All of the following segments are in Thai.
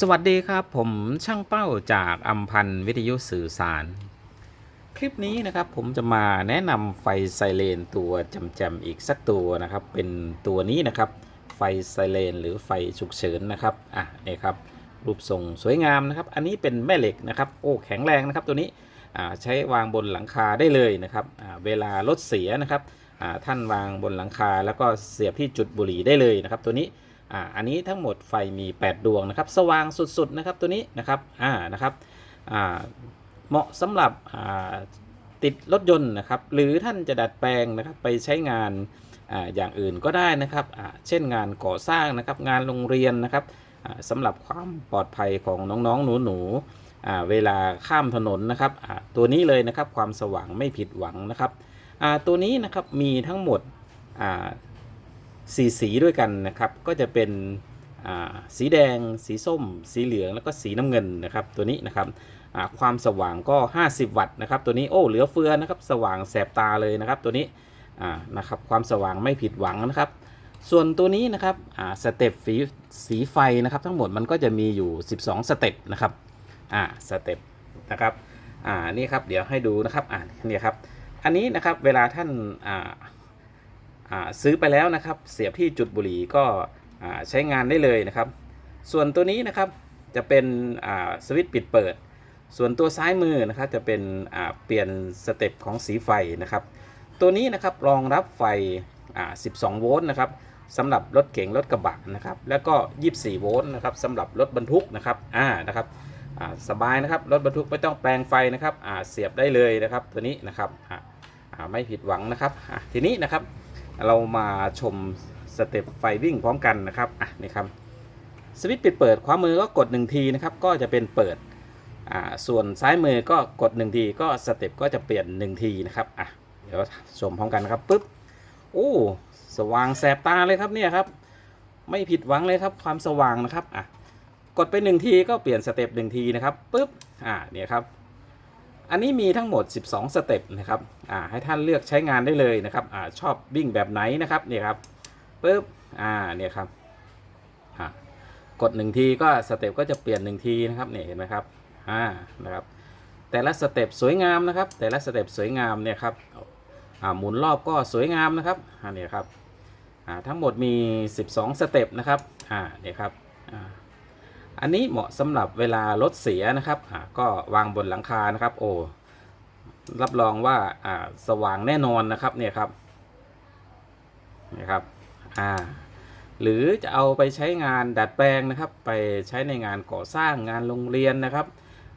สวัสดีครับ ผมช่างเป้าจากอัมพันวิทยุสื่อสาร คลิปนี้นะครับผมจะมาแนะนำไฟไซเรนตัวจำจมๆอีกสักตัวนะครับ เป็นตัวนี้นะครับ ไฟไซเรนหรือไฟฉุกเฉินนะครับอะนี่ครับรูปทรงสวยงามนะครับ อันนี้เป็นแม่เหล็กนะครับ โอ้แข็งแรงนะครับตัวนี้อ่าใช้วางบนหลังคาได้เลยนะครับอ่าเวลารถเสียนะครับอ่าท่านวางบนหลังคาแล้วก็เสียบที่จุดบุหรี่ได้เลยนะครับ ตัวนี้ อ่าอันนี้ทั้งหมดไฟมี 8 ดวงนะครับ สว่างสุดๆนะครับตัวนี้นะครับอ่านะครับอ่าเหมาะสำหรับอ่าติดรถยนต์นะครับ หรือท่านจะดัดแปลงนะครับไปใช้งานอ่าอย่างอื่นก็ได้นะครับอ่าเช่นงานก่อสร้างนะครับ งานโรงเรียนนะครับอ่าสำหรับความปลอดภัยของน้องๆหนูๆอ่าเวลาข้ามถนนนะครับอ่าตัวนี้เลยนะครับความสว่างไม่ผิดหวังนะครับอ่าตัวนี้นะครับมีทั้งหมดอ่า สีสีด้วยกันนะครับ ก็จะเป็นสีแดง สีส้ม สีเหลือง แล้วก็สีน้ำเงินนะครับ ตัวนี้นะครับความสว่างก็ 50 วัตต์นะครับ ตัวนี้โอ้เหลือเฟือนะครับ สว่างแสบตาเลยนะครับ ตัวนี้นะครับความสว่างไม่ผิดหวังนะครับ ส่วนตัวนี้นะครับสเต็ปสีสีไฟนะครับ ทั้งหมดมันก็จะมีอยู่ 12 สเต็ปนะครับสเต็ปนะครับนี่ครับเดี๋ยวให้ดูนะครับอ่านี่ครับ อันนี้นะครับเวลาท่าน ซื้อไปแล้วนะครับเสียบที่จุดบุหรี่ก็ใช้งานได้เลยนะครับ ส่วนตัวนี้นะครับจะเป็นสวิตช์ปิดเปิด ส่วนตัวซ้ายมือนะครับจะเป็นเปลี่ยนสเต็ปของสีไฟนะครับ ตัวนี้นะครับรองรับไฟ 12 โวลต์นะครับสำหรับรถเก๋งรถกระบะนะครับแล้วก็ 24 โวลต์นะครับสำหรับรถบรรทุกนะครับอ่านะครับสบายนะครับรถบรรทุกไม่ต้องแปลงไฟนะครับเสียบได้เลยนะครับตัวนี้นะครับไม่ผิดหวังนะครับทีนี้นะครับ เรามาชมสเต็ปไฟวิ่งพร้อมกันนะครับอะนี่ครับสวิตช์ปิดเปิดขวามือก็กด 1 ทีนะครับก็จะเป็นเปิดอ่าส่วนซ้ายมือก็กด 1 ทีก็สเต็ปก็จะเปลี่ยน 1 ทีนะครับอะเดี๋ยวชมพร้อมกันนะครับปึ๊บโอ้สว่างแสบตาเลยครับเนี่ยครับไม่ผิดหวังเลยครับความสว่างนะครับอะกดไป 1 ทีก็เปลี่ยนสเต็ป1ทีนะครับปึ๊บอ่าเนี่ยครับ อันนี้มีทั้งหมด 12 สเต็ปนะครับอ่าให้ท่านเลือกใช้งานได้เลยนะครับอ่าชอบวิ่งแบบไหนนะครับเนี่ยครับปึ๊บอ่าเนี่ยครับอ่ากดหนึ่งทีก็สเต็ปก็จะเปลี่ยนหนึ่งทีนะครับเนี่ยเห็นไหมครับอ่านะครับแต่ละสเต็ปสวยงามนะครับ แต่ละสเต็ปสวยงามเนี่ยครับอ่าหมุนรอบก็สวยงามนะครับอ่าเนี่ยครับอ่าทั้งหมดมี 12 สเต็ปนะครับอ่าเนี่ยครับอ่า อันนี้เหมาะสำหรับเวลารถเสียนะครับก็วางบนหลังคานะครับ โอ้รับรองว่าอ่าสว่างแน่นอนนะครับเนี่ยครับนะครับอ่าหรือจะเอาไปใช้งานดัดแปลงนะครับ ไปใช้ในงานก่อสร้างงานโรงเรียนนะครับ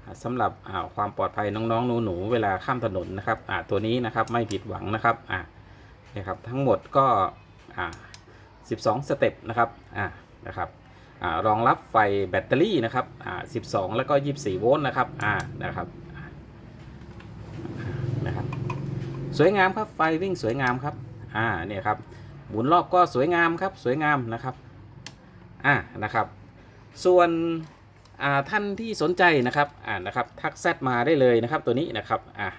อ่าสำหรับความปลอดภัยน้องๆหนูๆเวลาข้ามถนนนะครับตัวนี้นะครับไม่ผิดหวังนะครับนี่ครับทั้งหมดก็ 12 สเต็ปนะครับนะครับ รองรับไฟแบตเตอรี่นะครับ12 แล้วก็ 24 โวลต์นะครับนะครับนะครับ สวยงามครับไฟวิ่งสวยงามครับอ่าเนี่ยครับหมุนรอบก็สวยงามครับสวยงามนะครับอ่านะครับ ส่วนอ่าท่านที่สนใจนะครับอ่านะครับทักแซดมาได้เลยนะครับตัวนี้นะครับอ่า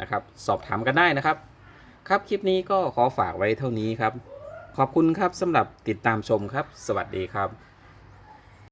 นะครับสอบถามกันได้นะครับ ครับคลิปนี้ก็ขอฝากไว้เท่านี้ครับ ขอบคุณครับสำหรับติดตามชมครับ สวัสดีครับ